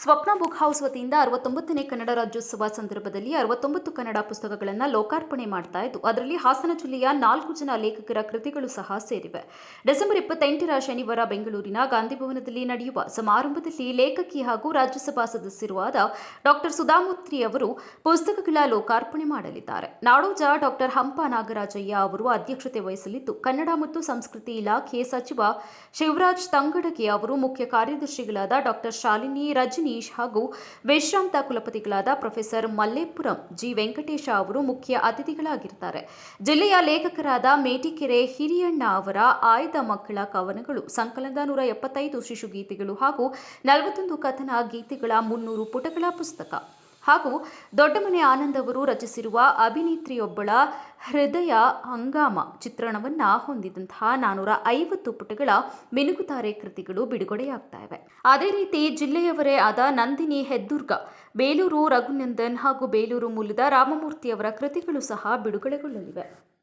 ಸ್ವಪ್ನ book house ವತಿಯಿಂದ ಅರವತ್ತೊಂಬತ್ತನೇ ಕನ್ನಡ ರಾಜ್ಯೋತ್ಸವ ಸಂದರ್ಭದಲ್ಲಿ ಅರವತ್ತೊಂಬತ್ತು ಕನ್ನಡ ಪುಸ್ತಕಗಳನ್ನು ಲೋಕಾರ್ಪಣೆ ಮಾಡ್ತಾ ಇದ್ದು, ಅದರಲ್ಲಿ ಹಾಸನ ಜಿಲ್ಲೆಯ ನಾಲ್ಕು ಜನ ಲೇಖಕರ ಕೃತಿಗಳು ಸಹ ಸೇರಿವೆ. ಡಿಸೆಂಬರ್ ಇಪ್ಪತ್ತೆಂಟರ ಶನಿವಾರ ಬೆಂಗಳೂರಿನ ಗಾಂಧಿ ಭವನದಲ್ಲಿ ನಡೆಯುವ ಸಮಾರಂಭದಲ್ಲಿ ಲೇಖಕಿ ಹಾಗೂ ರಾಜ್ಯಸಭಾ ಸದಸ್ಯರೂ ಆದ ಡಾಕ್ಟರ್ ಸುಧಾಮೂರ್ತಿ ಅವರು ಪುಸ್ತಕಗಳ ಲೋಕಾರ್ಪಣೆ ಮಾಡಲಿದ್ದಾರೆ. ನಾಡೋಜ ಡಾಕ್ಟರ್ ಹಂಪ ನಾಗರಾಜಯ್ಯ ಅವರು ಅಧ್ಯಕ್ಷತೆ ವಹಿಸಲಿದ್ದು, ಕನ್ನಡ ಮತ್ತು ಸಂಸ್ಕೃತಿ ಇಲಾಖೆ ಸಚಿವ ಶಿವರಾಜ್ ತಂಗಡಗಿ ಅವರು ಮುಖ್ಯ ಕಾರ್ಯದರ್ಶಿಗಳಾದ ಡಾಕ್ಟರ್ ಶಾಲಿನಿ ಹಾಗೂ ವಿಶ್ರಾಂತ ಕುಲಪತಿಗಳಾದ ಪ್ರೊಫೆಸರ್ ಮಲ್ಲೇಪುರಂ ಜಿ. ವೆಂಕಟೇಶ ಅವರು ಮುಖ್ಯ ಅತಿಥಿಗಳಾಗಿರ್ತಾರೆ ಜಿಲ್ಲೆಯ ಲೇಖಕರಾದ ಮೇಟಿಕೆರೆ ಹಿರಿಯಣ್ಣ ಅವರ ಆಯ್ದ ಮಕ್ಕಳ ಕವನಗಳು, ಸಂಕಲನದ ನೂರ ಎಪ್ಪತ್ತೈದು ಶಿಶುಗೀತೆಗಳು ಹಾಗೂ ನಲವತ್ತೊಂದು ಕಥನ ಗೀತೆಗಳ ಮುನ್ನೂರು ಪುಟಗಳ ಪುಸ್ತಕ. ಹಾಗೂ ದೊಡ್ಡಮನೆ ಆನಂದ್ ಅವರು ರಚಿಸಿರುವ ಅಭಿನೇತ್ರಿಯೊಬ್ಬಳ ಹೃದಯ ಹಂಗಾಮ ಚಿತ್ರಣವನ್ನ ಹೊಂದಿದಂತಹ ನಾನೂರ ಐವತ್ತು ಪುಟಗಳ ಮಿನುಗುತಾರೆ ಕೃತಿಗಳು ಬಿಡುಗಡೆಯಾಗ್ತಾ ಇವೆ. ಅದೇ ರೀತಿ ಜಿಲ್ಲೆಯವರೇ ಆದ ನಂದಿನಿ ಹೆದ್ದುರ್ಗ, ಬೇಲೂರು ರಘುನಂದನ್ ಹಾಗೂ ಬೇಲೂರು ಮೂಲದ ರಾಮಮೂರ್ತಿ ಅವರ ಕೃತಿಗಳು ಸಹ ಬಿಡುಗಡೆಗೊಳ್ಳಲಿವೆ.